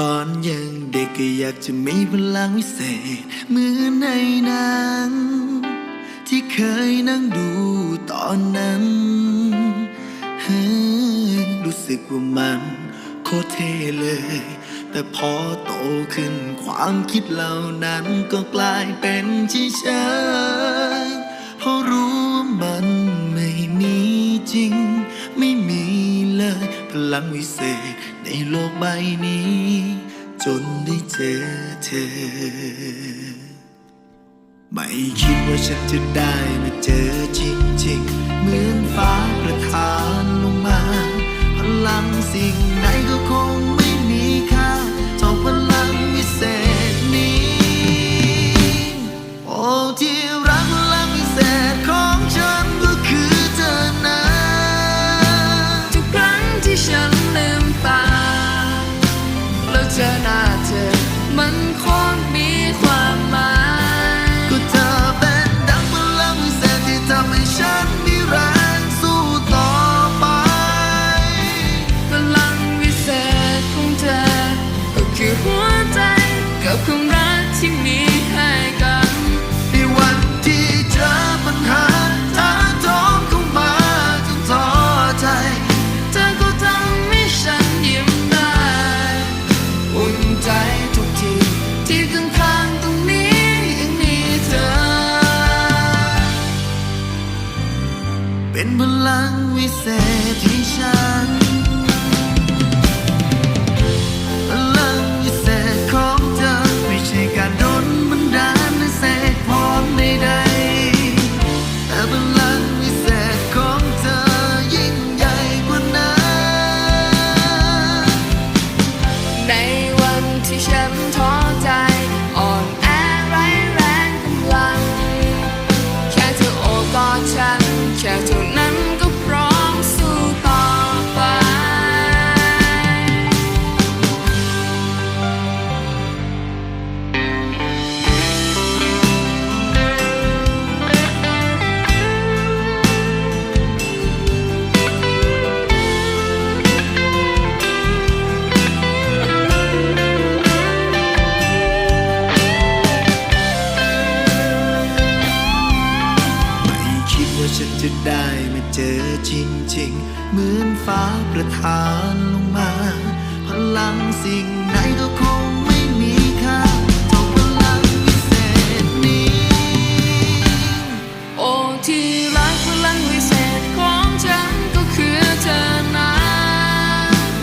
ตอนยังเด็กก็อยากจะมีพลังวิเศษเหมือนในหนัง ที่เคยนั่งดูตอนนั้นเฮ้ยรู้สึกว่ามันโคตรเท่เลย แต่พอโตขึ้นความคิดเหล่านั้นก็กลายเป็นที่เฉยเพราะรู้ว่ามันไม่มีจริง ไม่มีเลยพลังวิเศษ ในโลกใบนี้ จนได้เจอเธอ ไม่คิดว่าฉันจะได้มาเจอจริงๆ เหมือนฟ้าประทานลงมา พลังสิ่งไหนก็ แพลังวิเศษที่ฉัน ฟ้าประทานลงมา พลังสิ่งไหนก็คงไม่มีค่าเท่าพลังวิเศษนี้ โอ้ที่รั